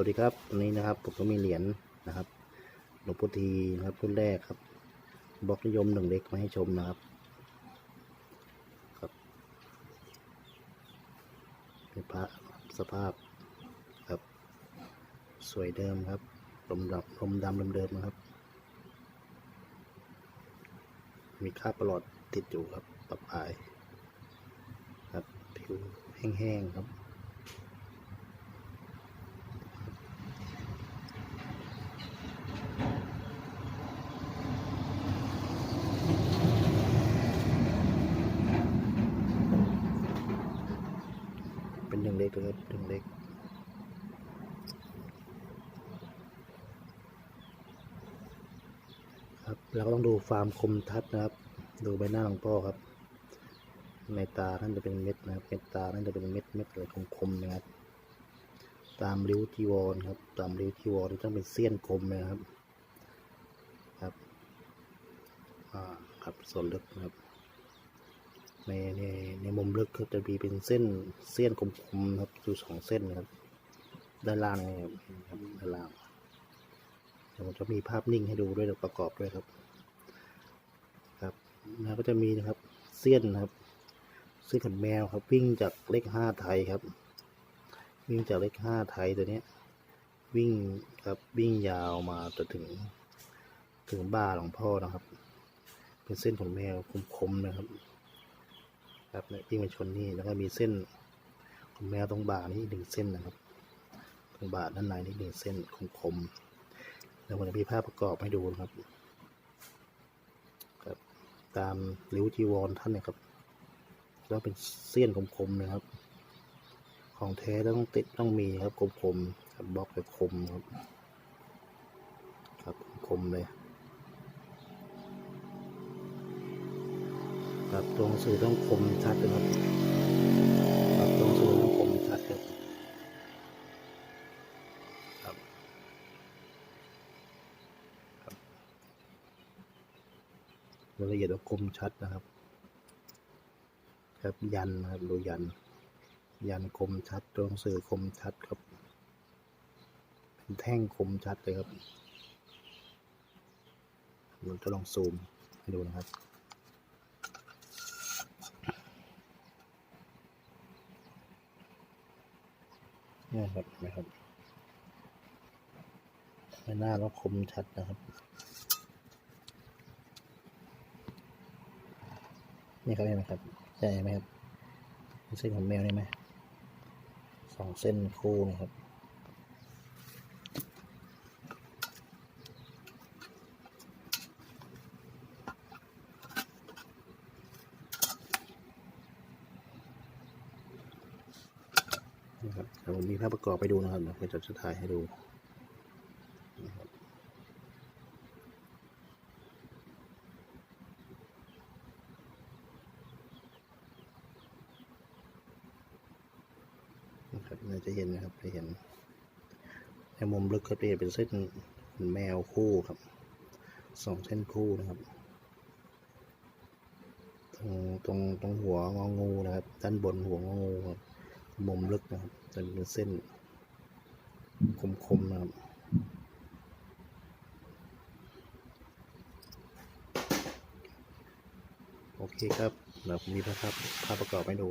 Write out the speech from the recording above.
วัสดีครับวันนี้นะครับผมก็มีเหรียญนะครับหลวงพ่อทีนะครับรุ่นแรกครับบล็อกนิยมหนึ่งเล็กมาให้ชมนะครับครับเป็นพระสภาพครับ สวยเดิมครับลมดำลมดำลมเดิมนะครับ มีคราบประหลอดติดอยู่ครับปรับปลาย ครับผิวแห้งๆครับ เป็นหนึ่งเล็กเลยครับหนึ่งเล็กครับเราก็ต้องดูฟาร์มคมทัดนะครับ ดูใบหน้าหลวงพ่อครับในตาท่านจะเป็นเม็ดนะครับในตาท่านจะเป็นเม็ดเม็ดอะไรคมๆนะครับ ตามริ้วจีวรครับ ตามริ้วจีวรที่ต้องเป็นเสี้ยนคมนะครับ ครับอ่าครับส่วนลึกนะครับ ในในในมุมลึกก็จะมีเป็นเส้นเส้นคมๆครับอยู่สองเส้นนะครับด้านล่างนี่ครับด้านล่างเดี๋ยวผมจะมีภาพนิ่งให้ดูด้วยประกอบด้วยครับ ครับแล้วก็จะมีนะครับเส้นครับเส้นขนแมวครับวิ่งจากเลขห้าไทยครับ วิ่งจากเลขห้าไทยตัวนี้วิ่งครับวิ่งยาวมาจนถึงถึงบ้าหลวงพ่อนะครับ เป็นเส้นขนแมวคมๆนะครับ ครับเนี่ยวิ่งมาชนนี่แล้วก็มีเส้นของแมวตรงบ่านี่หนึ่งเส้นนะครับ ตรงบ่าด้านในนี่หนึ่งเส้นคมๆแล้วผมจะมีภาพประกอบให้ดูนะครับครับ ตามริ้วจีวรท่านนี่ยครับ แล้วเป็นเส้นคมๆนะครับ ของแท้ต้องติดต้องมีครับคมๆครับบล็อกแบบคมครับ ครับคมเลย รับตรงสื่อต้องคมชัดนะครับครับตรงสื่อต้องคมชัดครับครับครับรายละเอียดต้องคมชัดนะครับ ครับยันนะครับดูยัน ยันคมชัดตรงสื่อคมชัดครับเป็นแท่งคมชัดเลยครับผมจะลองซูมให้ดูนะครับ นี่ครับนะครับใบหน้าต้องคมชัดนะครับ นี่ครับเห็นไหมครับใช่ไหมครับ เส้นของแมวนี่ไหมสองเส้นคู่นะครับ นะครับผมมีภาพประกอบไปดูนะครับเดี๋ยวผมจะถ่ายให้ดูนะครับนะครับน่าจะเห็นนะครับจะเห็นในมุมลึกก็จะเห็นเป็นเส้นแมวคู่ครับสองเส้นคู่นะครับ ตรงตรงตรงหัวงองูนะครับ ด้านบนหัวงองูครับ มุมลึกนะครับจะเป็นเส้นคมๆนะครับโอเคครับเดี๋ยวผมมีภาพภาพประกอบให้ดู